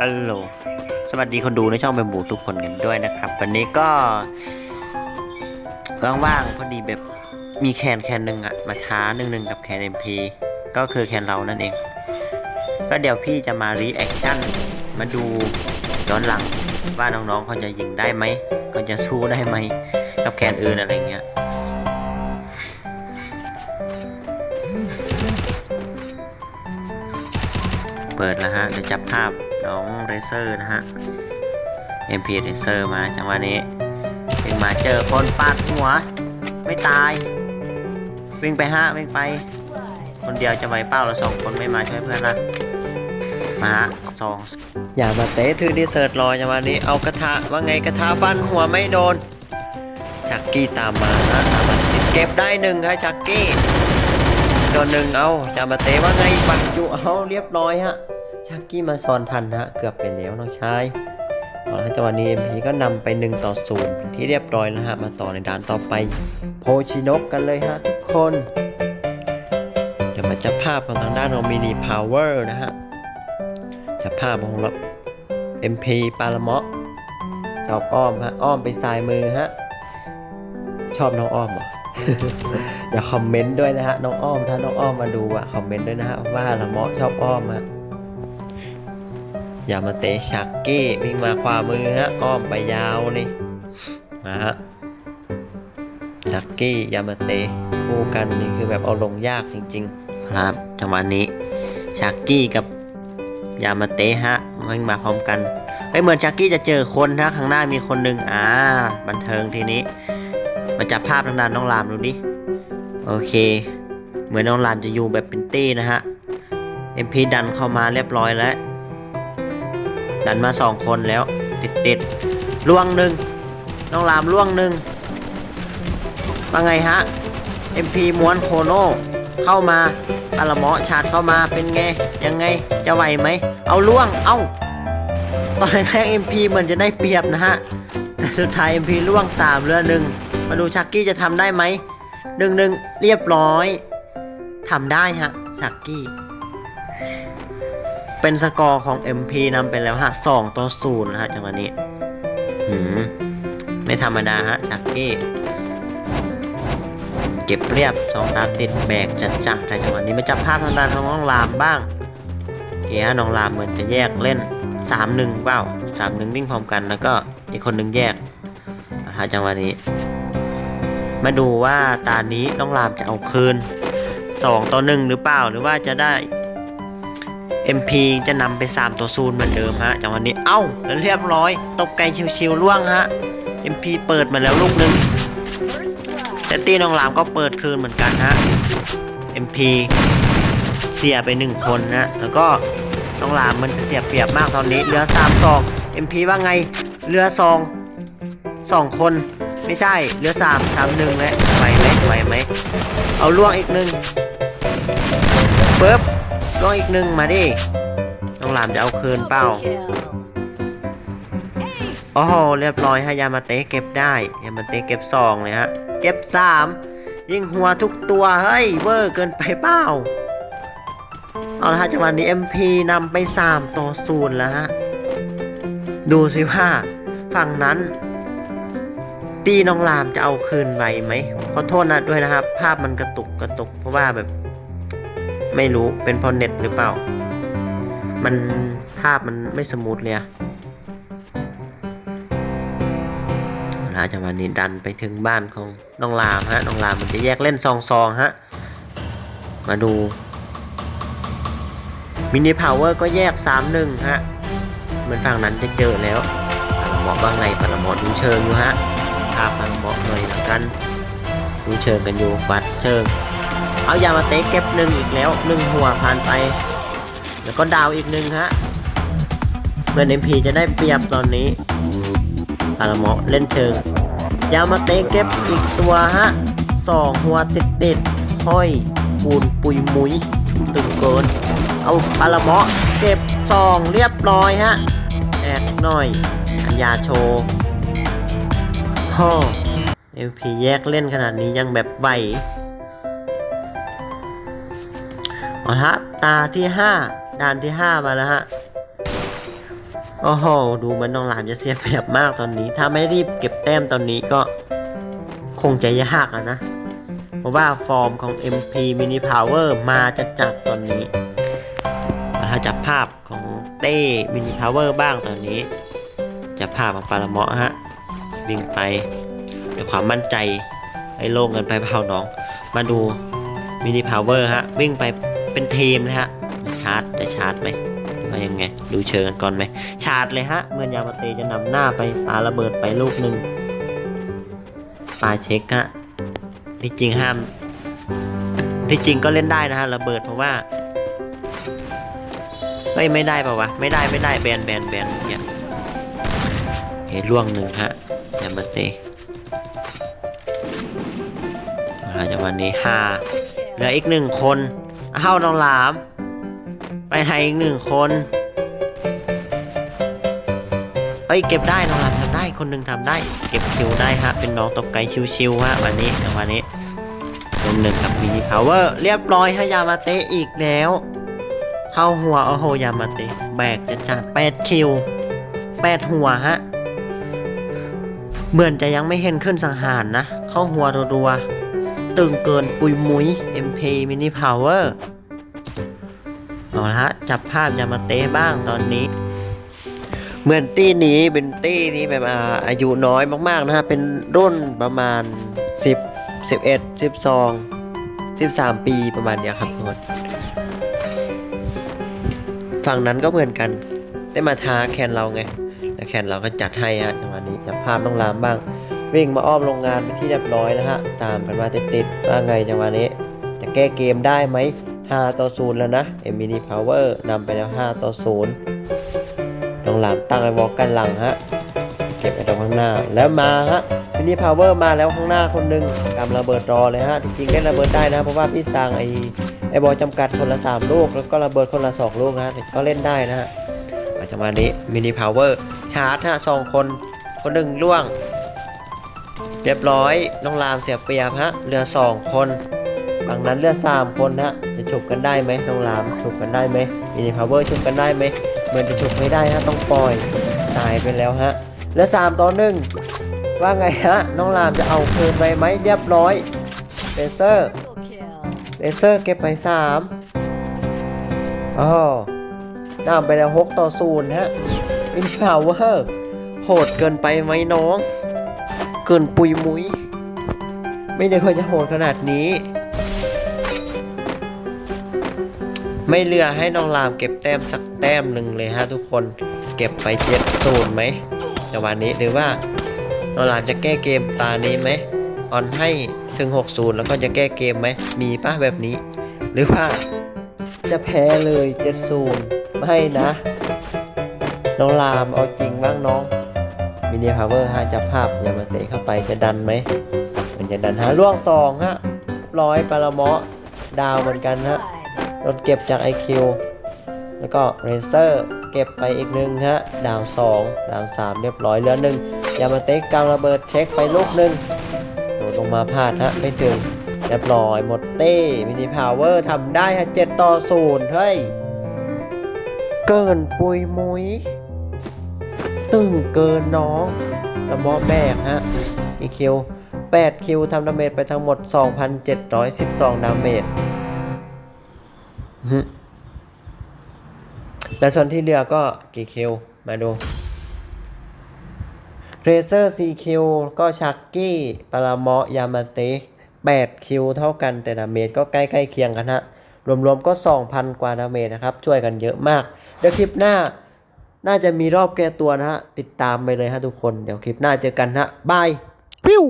ฮัลโหล สวัสดีคนดูในช่องแบมบูทุกคนกันด้วยนะครับ วันนี้ก็ว่างๆพอดีแบบมีแคนแคนหนึ่งอะมาท้าหนึ่งหนึ่งกับแคนเอ็มพีก็คือแคนเรานั่นเอง ก็เดี๋ยวพี่จะมารีแอคชั่นมาดูย้อนหลังว่าน้องๆเขาจะยิงได้ไหมเขาจะสู้ได้ไหมกับแคนอื่นอะไรเงี้ยเปิดแล้วฮะเดี๋ยวจับภาพ น้องเรเซอร์นะฮะ MP เรเซอร์มาจังหวะนี้วิ่งมาเจอคนปาดหัว ไม่ตาย วิ่งไปฮะวิ่งไป คนเดียวจะไหวเป้าเราสองคนไม่มาช่วยเพื่อนละมาฮะสองอย่ามาเตะถือดีเซิร์ตรอจังหวะนี้เอากระทะว่าไงกระทะฟันหัวไม่โดนชักกี้ตามมานะตามมาเก็บได้หนึ่งครับชักกี้ตัวหนึ่งเอาจะมาเตะว่าไงปักจุเอาเรียบร้อยฮะ ชักกี้มาซอนทันฮะเกือบไปแล้วน้องชายเอาละจังหวะนี้เอ็มพีก็นำไป 1 ต่อ0เป็นที่เรียบร้อยแล้วฮะมาต่อในด่านต่อไป โพชินกกันเลยฮะทุกคน เดี๋ยวมาจับภาพของทางด้านของมินิพาวเวอร์นะฮะจับภาพของรถ MP ปาละเมาะชอบอ้อมฮะอ้อมไปซ้ายมือฮะชอบน้องอ้อมเหรอเดี๋ยวคอมเมนต์ด้วยนะฮะน้องอ้อมถ้าน้องอ้อมมาดูอะคอมเมนต์ด้วยนะฮะว่าละเมาะชอบอ้อมฮะ อย่ามาเตะชักกี้วิ่งมาขวามือฮะอ้อมไปยาวเลยมาฮะชักกี้ยามาเตะคู่กันนี่คือแบบเอาลงยากจริง ๆ ครับจังหวะนี้ชักกี้กับยามาเตะฮะวิ่งมาพร้อมกันเฮ้ยเหมือนชักกี้จะเจอคนนะข้างหน้ามีคนหนึ่งอ่าบันเทิงทีนี้มาจับภาพทางด้านน้องรามดูดิโอเค เหมือนน้องรามจะอยู่แบบเป็นตี้นะฮะ MP ดันเข้ามาเรียบร้อยแล้ว ดันมาสองคนแล้ว ติดติดๆล่วงหนึ่งน้องรามล่วงหนึ่งว่าไงฮะ MP ม้วนโคโนเข้ามาอาละเมาะชาร์จเข้ามาเป็นไง ยังไงจะไหวไหม เอาล่วง เอาตอนแรก MP เหมือนจะได้เปรียบนะฮะ แต่สุดท้าย MP ล่วงสามเรือหนึ่งมาดูชักกี้จะทำได้ไหมหนึ่งหนึ่งเรียบร้อยทำได้ฮะชักกี้ เป็นสกอร์ของ MP นำไปแล้วฮะสองต่อศูนย์นะฮะจังหวะนี้หืมไม่ธรรมดาฮะชักกี้ เก็บเรียบสองตาติดแบกจัดจัดแต่จังหวะนี้มาจับภาพทางด้านของน้องรามบ้างเกียน้องรามเหมือนจะแยกเล่นสามหนึ่งเปล่าสามหนึ่งวิ่งพร้อมกันแล้วก็อีกคนหนึ่งแยกนะฮะจังหวะนี้ มาดูว่าตานี้น้องรามจะเอาคืน2ต่อ1หรือเปล่าหรือว่าจะได้ MP จะนำไป 3ต่อ0เหมือนเดิมฮะจังหวะนี้เอ้าแล้วเรียบร้อย ตบไกลชิวๆล่วงฮะ MP เปิดมาแล้วลูกหนึ่งแต่ตีน้องรามก็เปิดคืนเหมือนกันฮะ MP เสียไป 1 คนนะแล้วก็น้องรามมันเสียเปรียบมากตอนนี้เหลือ3 2 MP ว่าไงเหลือ2สองคนไม่ใช่เหลือสามสามหนึ่งแล้วไหวไหมไหวไหมเอาล่วงอีกหนึ่งปึ๊บ ล่วงอีกหนึ่งมาดิ น้องหลามจะเอาคืนเปล่าโอ้โห เรียบร้อยฮะยามาเตะเก็บได้ ยามาเตะเก็บสองเลยฮะ เก็บสามยิงหัวทุกตัว เฮ้ย เวอร์เกินไปเปล่าเอาละฮะจังหวะนี้ MP นำไป3ต่อศูนย์แล้วฮะ ดูสิว่าฝั่งนั้นตีน้องรามจะเอาคืนไวไหมขอโทษนะด้วยนะครับ ภาพมันกระตุกกระตุกเพราะว่าแบบ ไม่รู้เป็นเพราะเน็ตหรือเปล่า มันภาพมันไม่สมูทเลยอะหลังจากวันนี้ดันไปถึงบ้านของน้องรามฮะน้องรามมันจะแยกเล่นซองซองๆฮะ มาดูมินิพาวเวอร์ก็แยก 3-1 ฮะ เหมือนฝั่งนั้นจะเจอแล้วปาลมอบ้างไงปาลมอดูเชิงอยู่ฮะภาพมันเหมาหน่อยละกัน ดูเชิงกันอยู่วัดเชิง เอายามาเตะเก็บหนึ่งอีกแล้วหนึ่งหัวผ่านไป แล้วก็ดาวอีกหนึ่งฮะเมื่อเอ็มพีจะได้เปรียบตอนนี้พาราเมาะเล่นเชิงยามาเตะเก็บอีกตัวฮะสองหัวติดติดห้อยปูนปุยมุยตึงเกินเอาปาราเมาะเก็บสองเรียบร้อยฮะแอกหน่อยอัญญาโชว์ฮ่อ MP แยกเล่นขนาดนี้ยังแบบไหว เอาละฮะตาที่5ด่านที่5มาแล้วฮะ โอ้โห ดูเหมันน้องหลามจะเสียเปรียบมากตอนนี้ ถ้าไม่รีบเก็บแต้มตอนนี้ก็คงจะยากนะ เพราะว่าฟอร์มของ MP Mini Power มาจะจัดตอนนี้ถ้าจับภาพของเต้ Mini Power บ้างตอนนี้ จับภาพของปาราเมาะฮะ วิ่งไปด้วยความมั่นใจไอ้โล่งเกินไปเปล่าน้อง มาดู Mini Power ฮะ วิ่งไป เป็นทีมเลยฮะชาร์จจะชาร์จไหมว่ายังไง ดูเชิงกันก่อนไหม ชาร์จเลยฮะ เมื่อยามาเตจะนำหน้าไปปาระเบิดไปลูกหนึ่งปาเช็คฮะที่จริงห้าม ที่จริงก็เล่นได้นะฮะระเบิดเพราะว่าเฮ้ยไม่ได้ป่าวะไม่ได้ไม่ได้แบนแบนแบนเนี่ยเฮ้ยล่วงหนึ่งฮะยามาเตอาจังหวะนี้ห้าเหลืออีกหนึ่งคน เข้าน้องหลาม ไปไทยอีกหนึ่งคน เอ้ยเก็บได้น้องหลามทำได้คนหนึ่งทำได้ เก็บคิวได้ฮะ เป็นน้องตบไกชิวๆฮะวันนี้จังหวะนี้เป็นหนึ่งกับมินิพาวเวอร์เรียบร้อยฮะยามาเตะอีกแล้ว เข้าหัวโอ้โหยามาเตะแบกจะจัดแปดคิวแปดหัวฮะเหมือนจะยังไม่เห็นขึ้นสังหารนะ เข้าหัวรัวๆ ตึงเกินปุยมุย MP Mini Power เอาละฮะ จับภาพยามาเตะบ้างตอนนี้ เหมือนตี้นี้เป็นตี้ที่แบบอายุน้อยมากๆนะฮะ เป็นรุ่นประมาณ 10 11 12 13 ปีประมาณเนี้ยครับทุกคนฝั่งนั้นก็เหมือนกัน ได้มาท้าแคนเราไง แล้วแคนเราก็จัดให้ฮะจังหวะนี้จับภาพน้องรามบ้าง วิ่งมาอ้อมโรงงานไปนที่เรียบร้อยแล้วฮะ ตามกันมาติดๆว่าไงจังหวะนี้ จะแก้เกมได้ไหม 5 ต่อ 0 แล้วนะเอ็มมินิพาวเวอร์นำไปแล้ว 5 ต่อ 0 น้องหลามตั้งไอ้วอลกันหลังฮะ เก็บไอ้ตรงข้างหน้า แล้วมาฮะมินิพาวเวอร์มาแล้วข้างหน้าคนหนึ่งกำระเบิดรอเลยฮะ จริงๆเล่นระเบิดได้นะ เพราะว่าพี่สร้างไอ้ไอ้บอลจำกัดคนละ 3 ลูก แล้วก็ระเบิดคนละ 2 ลูกนะก็เล่นได้นะฮะอาจังหวะนี้มินิพาวเวอร์ชาร์จฮะสองคนคนหนึ่งล่วง เรียบร้อยน้องรามเสียเปรียบฮะเหลือ2คนฝั่งนั้นเหลือ3คนฮะจะฉกกันได้ไหมน้องรามฉกกันได้ไหมมินิพาวเวอร์ฉกกันได้ไหมเหมือนจะฉกไม่ได้ฮะต้องปล่อยตายไปแล้วฮะเหลือสามต่อหนึ่งว่าไงฮะน้องรามจะเอาคืนไปไหมเรียบร้อยเลเซอร์เลเซอร์เก็บไปสามอ๋อนำไปแล้วหกต่อศูนย์ฮะมินพาวเวอร์โหดเกินไปไหมน้อง เกินปุยมุยไม่ได้ควรจะโหดขนาดนี้ ไม่เหลือให้น้องรามเก็บแต้มสักแต้มหนึ่งเลยฮะทุกคนเก็บไปเจ็ดศูนย์ไหมจังหวะนี้หรือว่าน้องรามจะแก้เกมตานี้ไหมออนให้ถึง 60 แล้วก็จะแก้เกมไหม มีป่ะแบบนี้ หรือว่าจะแพ้เลย 70 ไม่นะ น้องรามเอาจริงบ้างน้อง มินิพาวเวอร์ฮะจะภาพยามาเตะเข้าไปจะดันไหมมันจะดันฮะล่วงสองฮะร้อยปาราเมะดาวเหมือนกันฮะ Blood. โดนเก็บจาก IQ แล้วก็เรเซอร์เก็บไปอีกหนึ่งฮะดาว2ดาว3เรียบร้อยเหลือหนึ่งยามาเต็กกำระเบิดเช็คไปลูกหนึ่งโดดลงมาพลาดฮะไม่ถึงเรียบร้อยหมดเต้มินิพาวเวอร์ทำได้ฮะ7ต่อ0เฮ้ยเกินปุยมุย ตึงเกินน้องละมอแบกฮะอีคิว8คิวทำดาเมจไปทั้งหมด 2,712 ดาเมจอือฮึแต่ส่วนที่เหลือก็กี่คิว มาดูเรเซอร์4คิวก็ชักกี้ปาราเมาะยามาเตะ8คิวเท่ากันแต่ดาเมจก็ใกล้ๆเคียงกันฮะ รวมๆก็ 2,000 กว่าดาเมจนะครับ ช่วยกันเยอะมาก เดี๋ยวคลิปหน้า น่าจะมีรอบแก้ตัวนะฮะ ติดตามไปเลยฮะทุกคน เดี๋ยวคลิปหน้าเจอกันฮะบายฟิว